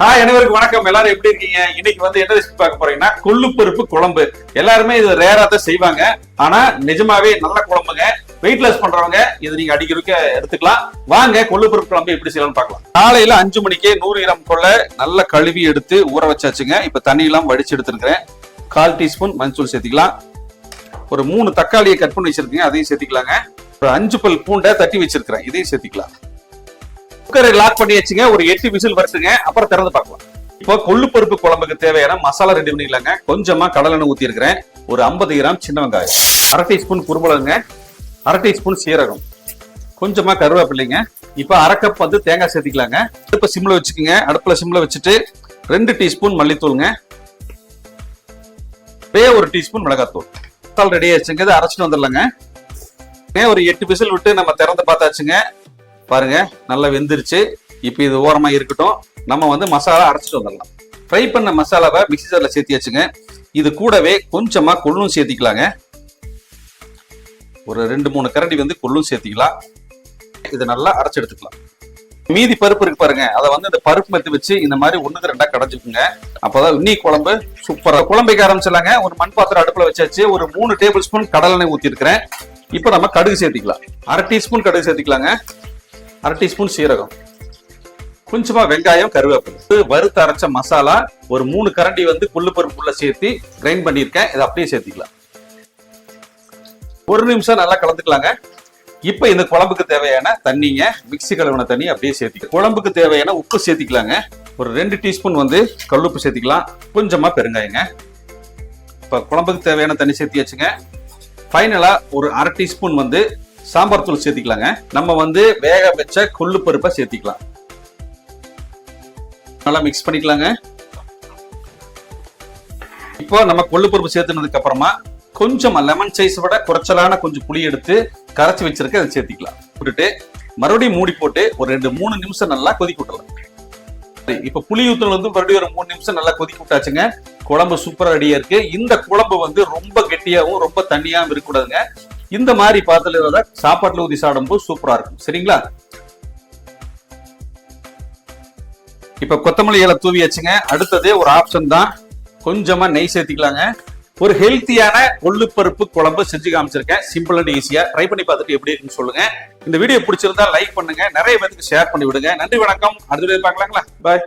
Hi அனைவருக்கும் வணக்கம். எல்லாரும் எப்படி இருக்கீங்க? இன்னைக்கு வந்து என்ன ரெசிபி பார்க்க போறீங்கன்னா கொள்ளு பருப்பு குழம்பு. எல்லாருமே இது ரேரா தான் செய்வாங்க. ஆனா நிஜமாவே நல்ல குழம்புங்க. வெயிட்லெஸ் பண்றவங்க இது நீங்க அடிக்கிறதுக்கு எடுத்துக்கலாம். வாங்க கொள்ளு பருப்பு குழம்பு எப்படி செய்யலாம்னு பார்க்கலாம். காலையில அஞ்சு மணிக்கே நூறு கிராம் கொள்ள நல்லா கழுவி எடுத்து ஊற வச்சாச்சுங்க. இப்ப தண்ணி எல்லாம் வடிச்சு எடுத்துருக்கிறேன். கால் டீஸ்பூன் மஞ்சள் சேர்த்துக்கலாம். ஒரு மூணு தக்காளியை கட் பண்ணி வச்சிருக்கீங்க அதையும் சேர்த்துக்கலாங்க. ஒரு அஞ்சு பல் பூண்டை தட்டி வச்சிருக்கிறேன். இதையும் சேர்த்துக்கலாம். குக்கரை லாக் பண்ணி வச்சுங்க. ஒரு எட்டு விசில் வருஷங்க அப்புறம் திறந்து பார்க்கலாம். இப்போ கொள்ளு பருப்பு குழம்புக்கு தேவையான மசாலா ரெடி பண்ணிக்கலாங்க கொஞ்சமா கடலெண்ணெய் ஊத்தி இருக்கிறேன் ஒரு ஐம்பது கிராம் சின்ன வெங்காயம். அரை டீஸ்பூன் குருமிளகுங்க. அரை டீஸ்பூன் சீரகம். கொஞ்சமா கருவேப்பில்லைங்க இப்போ அரை கப் வந்து தேங்காய் சேர்த்திக்கலாங்க. அடுப்பை சிம்ல வச்சுக்கோங்க. அடுப்புல சிம்ல வச்சுட்டு ரெண்டு டீஸ்பூன் மல்லித்தூளுங்க. பே ஒரு டீஸ்பூன் மிளகாத்தூள். மசாலா ரெடி ஆயிடுச்சுங்க. இதை அரைச்சிட்டு வந்துடலாங்க. ஒரு எட்டு விசில் விட்டு நம்ம திறந்து பார்த்தாச்சுங்க. பாருங்க நல்லா வெந்துருச்சு. இப்போ இது ஓரமாக இருக்கட்டும். நம்ம வந்து மசாலா அரைச்சிட்டு வந்துடலாம். ஃப்ரை பண்ண மசாலாவை மிக்ஸி சேர்த்தி சேர்த்தியாச்சுங்க. இது கூடவே கொஞ்சமாக கொள்ளும் சேர்த்திக்கலாங்க. ஒரு ரெண்டு மூணு கரண்டி வந்து கொள்ளும் சேர்த்திக்கலாம். இதை நல்லா அரைச்சி எடுத்துக்கலாம். மீதி பருப்பு இருக்கு பாருங்க. அதை வந்து இந்த பருப்பு மெத்து வச்சு இந்த மாதிரி ஒண்ணுக்கு ரெண்டா கடைஞ்சுக்குங்க. அப்பதான் இன்னி குழம்பு சூப்பரா குழம்பைக்கு ஆரம்பிச்சிடலாங்க. ஒரு மண் பாத்திரம் அடுப்புல வச்சாச்சு. ஒரு மூணு டேபிள் ஸ்பூன் கடலெண்ணெய் ஊத்தி இருக்கிறேன் இப்போ நம்ம கடுகு சேர்த்திக்கலாம். அரை டீஸ்பூன் கடுகு சேர்த்திக்கலாங்க. அரை டீஸ்பூன் சீரகம். கொஞ்சமா வெங்காயம் கருவேப்பிலை. வறுத்து அரைச்ச மசாலா ஒரு மூணு கரண்டி வந்து புல்லு பருப்புள்ள சேர்த்து கிரைண்ட் பண்ணியிருக்கேன். இதை அப்படியே சேர்த்துக்கலாம். ஒரு நிமிஷம் நல்லா கலந்துக்கலாங்க. இப்போ இந்த குழம்புக்கு தேவையான தண்ணிங்க மிக்ஸி கழுவின தண்ணி அப்படியே சேர்த்துக்கலாம். குழம்புக்கு தேவையான உப்பு சேர்த்திக்கலாங்க. ஒரு ரெண்டு டீஸ்பூன் வந்து கல்லுப்பு சேர்த்திக்கலாம். கொஞ்சமாக பெருங்காயங்க. இப்போ குழம்புக்கு தேவையான தண்ணி சேர்த்தியாச்சுங்க. ஃபைனலாக ஒரு அரை டீஸ்பூன் வந்து சாம்பார் தூள் சேர்த்திக்கலாங்க. நம்ம வந்து வேக வச்ச கொள்ளு பருப்பை சேர்த்திக்கலாம். நல்லா மிக்ஸ் பண்ணிக்கலாங்க. இப்போ நம்ம கொள்ளு பருப்பு சேர்த்துனதுக்கு அப்புறமா கொஞ்சம் லெமன் சைஸ் விட குறைச்சலான கொஞ்சம் புளி எடுத்து கரைச்சி வச்சிருக்க அதை சேர்த்திக்கலாம். விட்டுட்டு மறுபடியும் மூடி போட்டு ஒரு ரெண்டு மூணு நிமிஷம் நல்லா கொதிக்க விட்டலாம் இப்ப புளி ஊத்தல் வந்து மறுபடியும் ஒரு மூணு நிமிஷம் நல்லா கொதிக்க விட்டாச்சுங்க. குழம்பு சூப்பரா ரெடியா இருக்கு. இந்த குழம்பு வந்து ரொம்ப கெட்டியாகவும் ரொம்ப தண்ணியாகவும் இருக்கக்கூடாதுங்க. இந்த மாதிரி பாத்துல சாப்பாட்டுல ஊதி சாப்பிடும்போது சூப்பரா இருக்கும். சரிங்களா? இப்போ கொத்தமல்லி இலை தூவி வச்சுங்க. அடுத்தது ஒரு ஆப்ஷன் தான் கொஞ்சமா நெய் சேர்த்திக்கலாங்க. ஒரு ஹெல்த்தியான கொள்ளுப்பருப்பு குழம்பு செஞ்சு காமிச்சிருக்கேன். சிம்பிள் அண்ட் ஈஸியா ட்ரை பண்ணி பார்த்துட்டு எப்படி இருக்குன்னு சொல்லுங்க. இந்த வீடியோ பிடிச்சிருந்தா லைக் பண்ணுங்க. நிறைய பேருக்கு ஷேர் பண்ணி விடுங்க. நன்றி வணக்கம். அடுத்த வீடியோ பார்க்கலாங்களா? பாய்